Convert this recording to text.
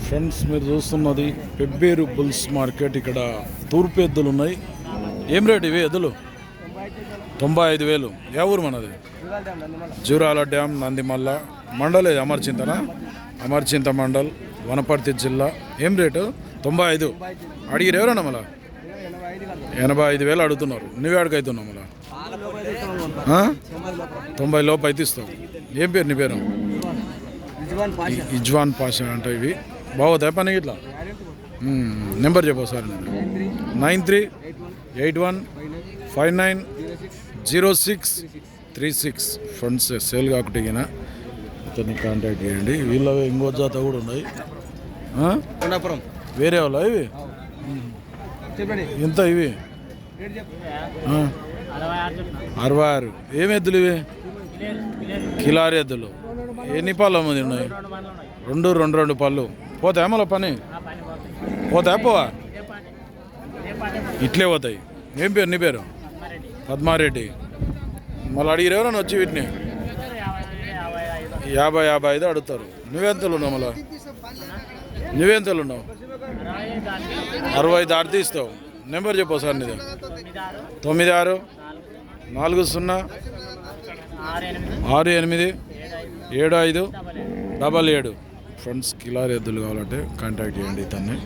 Friends మీరు చూస్తున్నది Pebbair bulls market. ఇక్కడ తూర్పు ఎద్దులు ఉన్నాయి. ఏం రేట్ ఇవి ఎద్దులు? తొంభై ఐదు వేలు. ఏ ఊరు మనది? జూరాల డ్యామ్ నందిమల్ల. మండల్ ఇది అమర్చింతనా? అమర్చింత మండల్ వనపర్తి జిల్లా. ఏం రేటు? తొంభై ఐదు. అడిగిరు ఎవరన్నా మళ్ళా? ఎనభై ఐదు వేలు అడుగుతున్నారు. నువ్వే అడుగుతున్నావు మళ్ళా? తొంభై లోపు అయితే ఇస్తావు ఏం పేరు నీ పేరు? ఇజ్వాన్ పాషా అంట ఇవి. బాగుతాయి పని ఇట్లా. నెంబర్ చెప్పు sir nine. Three eight one five nine zero six three six. Funds sale కాకుండా ఇతన్ని కాంటాక్ట్ చేయండి. వీళ్ళ ఇంకో జాత కూడా ఉన్నాయి. వేరే వాళ్ళ ఇవి? ఎంత ఇవి? అరవై ఆరు. ఏమి ఎద్దులు ఇవి? కిలారి ఎద్దులు. ఎన్ని పళ్ళు మంది ఉన్నాయి. రెండు రెండు రెండు పళ్ళు. పోతాయి మళ్ళీ పని? పోతాయి పోవా? ఇట్లే పోతాయి. ఏం పేరు నీ పేరు? పద్మారెడ్డి. మళ్ళీ అడిగిరు ఎవరైనా వచ్చి వీటిని? యాభై యాభై ఐదు అడుగుతారు. నువ్వెంతలు ఉన్నావు మళ్ళా? నువ్వెంతలు ఉన్నావు? అరవై దాటి తీస్తావు నెంబర్ చెప్పు సార్ నీది. తొమ్మిది ఆరు నాలుగు సున్నా ఆరు ఎనిమిది ఏడు ఐదు డబల్ ఏడు. ఫ్రెండ్స్ కిలార్ ఎద్దులు కావాలంటే కాంటాక్ట్ చేయండి ఇతన్ని.